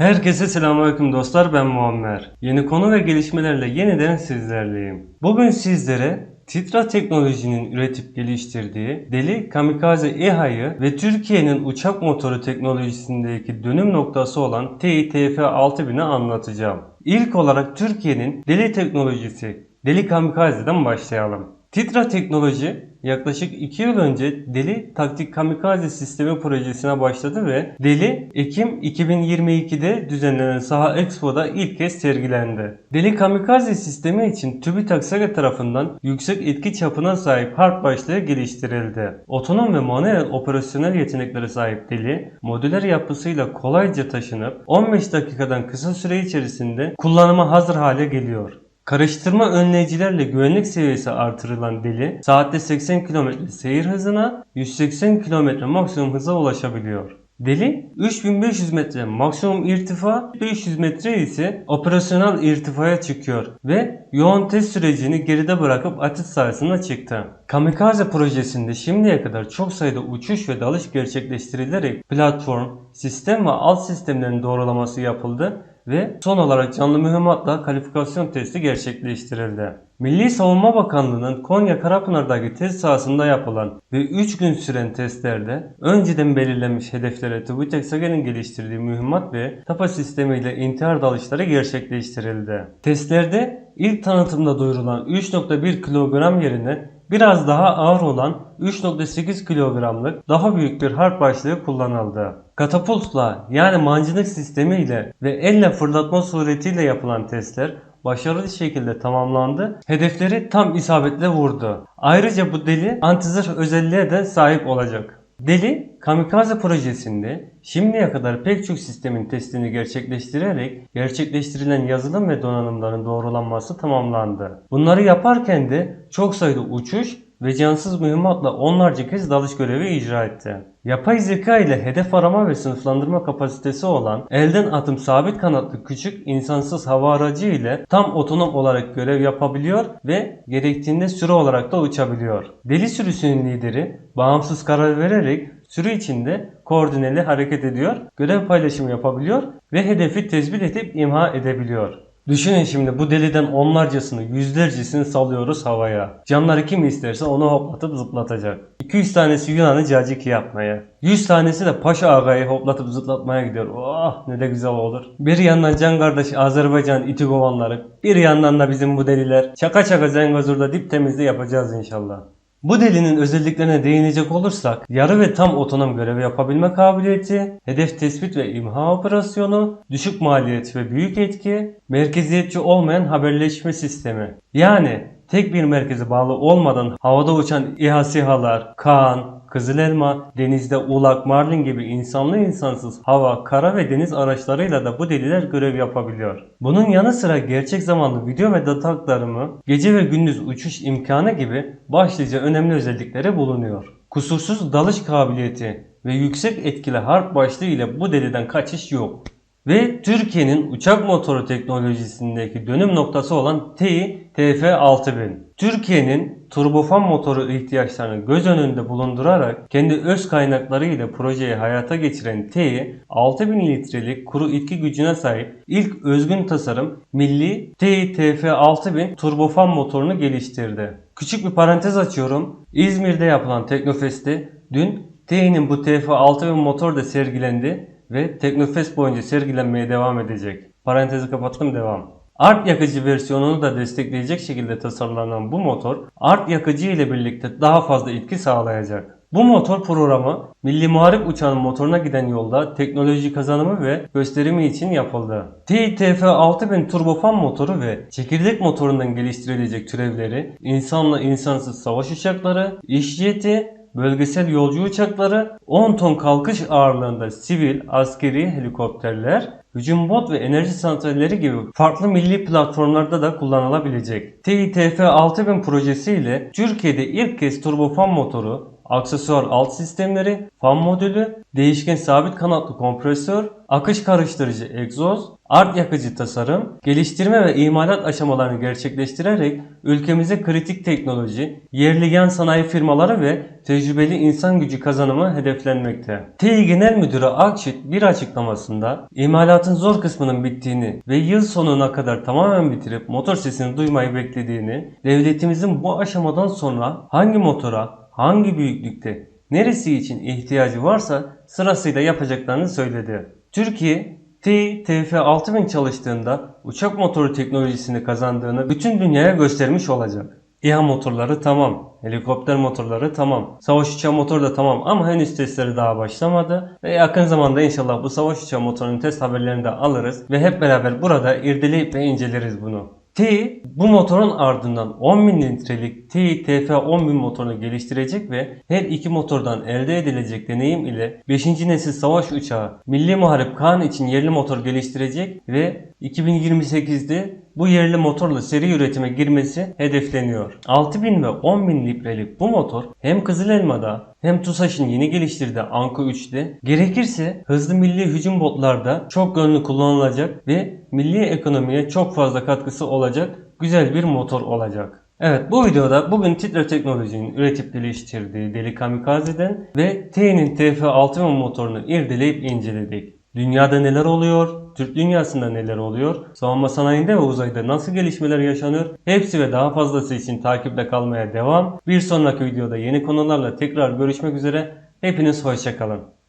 Herkese selamünaleyküm dostlar ben Muammer. Yeni konu ve gelişmelerle yeniden sizlerleyim. Bugün sizlere Titra Teknoloji'nin üretip geliştirdiği Deli Kamikaze İHA'yı ve Türkiye'nin uçak motoru teknolojisindeki dönüm noktası olan TİTF 6000'i anlatacağım. İlk olarak Türkiye'nin Deli teknolojisi Deli Kamikaze'den başlayalım. Titra Teknoloji yaklaşık 2 yıl önce Deli Taktik Kamikaze Sistemi projesine başladı ve Deli Ekim 2022'de düzenlenen Saha Expo'da ilk kez sergilendi. Deli Kamikaze sistemi için TÜBİTAK SAGE tarafından yüksek etki çapına sahip harp başlığı geliştirildi. Otonom ve manuel operasyonel yeteneklere sahip Deli, modüler yapısıyla kolayca taşınıp 15 dakikadan kısa süre içerisinde kullanıma hazır hale geliyor. Karıştırma önleyicilerle güvenlik seviyesi artırılan deli saatte 80 km seyir hızına 180 km maksimum hıza ulaşabiliyor. Deli 3500 metre maksimum irtifa, 500 metre ise operasyonel irtifaya çıkıyor ve yoğun test sürecini geride bırakıp atış sahasına çıktı. Kamikaze projesinde şimdiye kadar çok sayıda uçuş ve dalış gerçekleştirilerek platform, sistem ve alt sistemlerin doğrulaması yapıldı ve son olarak canlı mühimmatla kalifikasyon testi gerçekleştirildi. Milli Savunma Bakanlığı'nın Konya Karapınar'daki test sahasında yapılan ve 3 gün süren testlerde önceden belirlenmiş hedeflere TÜBİTAK SAGE'nin geliştirdiği mühimmat ve TAPA sistemiyle intihar dalışları gerçekleştirildi. Testlerde ilk tanıtımda duyurulan 3.1 kilogram yerine biraz daha ağır olan 3.8 kilogramlık daha büyük bir harp başlığı kullanıldı. Katapultla yani mancınık sistemiyle ve elle fırlatma suretiyle yapılan testler başarılı şekilde tamamlandı. Hedefleri tam isabetle vurdu. Ayrıca bu deli antizırh özelliğe de sahip olacak. Deli, Kamikaze projesinde şimdiye kadar pek çok sistemin testini gerçekleştirerek gerçekleştirilen yazılım ve donanımların doğrulanması tamamlandı. Bunları yaparken de çok sayıda uçuş ve cansız mühimmatla onlarca kez dalış görevi icra etti. Yapay zeka ile hedef arama ve sınıflandırma kapasitesi olan elden atım sabit kanatlı küçük insansız hava aracı ile tam otonom olarak görev yapabiliyor ve gerektiğinde sürü olarak da uçabiliyor. Deli sürüsünün lideri bağımsız karar vererek sürü içinde koordineli hareket ediyor, görev paylaşımı yapabiliyor ve hedefi tespit edip imha edebiliyor. Düşünün şimdi bu deliden onlarcasını, yüzlercesini salıyoruz havaya. Canları kim isterse onu hoplatıp zıplatacak. 200 tanesi Yunan'ı caciki yapmaya. 100 tanesi de Paşa Ağa'yı hoplatıp zıplatmaya gidiyor. Oh ne de güzel olur. Bir yandan can kardeş Azerbaycan iti kovanları. Bir yandan da bizim bu deliler. Çaka çaka Zengazur'da dip temizliği yapacağız inşallah. Bu delinin özelliklerine değinecek olursak, yarı ve tam otonom görev yapabilme kabiliyeti, hedef tespit ve imha operasyonu, düşük maliyet ve büyük etki, merkeziyetçi olmayan haberleşme sistemi. Yani tek bir merkeze bağlı olmadan havada uçan İHA SİHA'lar, Kaan, Kızıl Elma, denizde ulak, marlin gibi insanlı insansız hava, kara ve deniz araçlarıyla da bu deliler görev yapabiliyor. Bunun yanı sıra gerçek zamanlı video ve data aktarımı, gece ve gündüz uçuş imkanı gibi başlıca önemli özellikleri bulunuyor. Kusursuz dalış kabiliyeti ve yüksek etkili harp başlığı ile bu deliden kaçış yok. Ve Türkiye'nin uçak motoru teknolojisindeki dönüm noktası olan Tİ TF6000. Türkiye'nin turbofan motoru ihtiyaçlarını göz önünde bulundurarak kendi öz kaynakları ile projeyi hayata geçiren Tİ 6000 litrelik kuru itki gücüne sahip ilk özgün tasarım milli Tİ TF6000 turbofan motorunu geliştirdi. Küçük bir parantez açıyorum. İzmir'de yapılan Teknofest'te dün Tİ'nin bu TF6000 motor da sergilendi ve Teknofest boyunca sergilenmeye devam edecek. Parantezi kapattım devam. Art yakıcı versiyonunu da destekleyecek şekilde tasarlanan bu motor art yakıcı ile birlikte daha fazla etki sağlayacak. Bu motor programı Milli Muharip uçağının motoruna giden yolda teknoloji kazanımı ve gösterimi için yapıldı. TİTF6000 turbofan motoru ve çekirdek motorundan geliştirilecek türevleri insanla insansız savaş uçakları, iş jeti, bölgesel yolcu uçakları, 10 ton kalkış ağırlığında sivil, askeri helikopterler, hücum bot ve enerji santralleri gibi farklı milli platformlarda da kullanılabilecek. TİTF 6000 projesi ile Türkiye'de ilk kez turbofan motoru aksesuar alt sistemleri, fan modülü, değişken sabit kanatlı kompresör, akış karıştırıcı egzoz, art yakıcı tasarım, geliştirme ve imalat aşamalarını gerçekleştirerek ülkemize kritik teknoloji, yerli yan sanayi firmaları ve tecrübeli insan gücü kazanımı hedeflenmekte. Tİ Genel Müdürü Akşit bir açıklamasında imalatın zor kısmının bittiğini ve yıl sonuna kadar tamamen bitirip motor sesini duymayı beklediğini, devletimizin bu aşamadan sonra hangi motora, hangi büyüklükte, neresi için ihtiyacı varsa sırasıyla yapacaklarını söyledi. Türkiye T, TF6000 çalıştığında uçak motoru teknolojisini kazandığını bütün dünyaya göstermiş olacak. İHA motorları tamam, helikopter motorları tamam, savaş uçağı motoru da tamam ama henüz testleri daha başlamadı ve yakın zamanda inşallah bu savaş uçağı motorunun test haberlerini de alırız ve hep beraber burada irdeleyip ve inceleriz bunu. T bu motorun ardından 10.000 litrelik T TF10000 motorunu geliştirecek ve her iki motordan elde edilecek deneyim ile 5. nesil savaş uçağı Milli Muharip Kaan için yerli motor geliştirecek ve 2028'de bu yerli motorla seri üretime girmesi hedefleniyor. 6000 ve 10.000 litrelik bu motor hem Kızıl Elma'da hem TUSAŞ'ın yeni geliştirdiği Anka 3'te gerekirse hızlı milli hücum botlarda çok yönlü kullanılacak ve milli ekonomiye çok fazla katkısı olacak güzel bir motor olacak. Evet bu videoda bugün Titre Teknoloji'nin üretip geliştirdiği Deli Kamikaze'den ve T'nin TF6000 motorunu irdeleyip inceledik. Dünyada neler oluyor? Türk dünyasında neler oluyor? Savunma sanayinde ve uzayda nasıl gelişmeler yaşanıyor? Hepsi ve daha fazlası için takipte kalmaya devam. Bir sonraki videoda yeni konularla tekrar görüşmek üzere. Hepiniz hoşçakalın.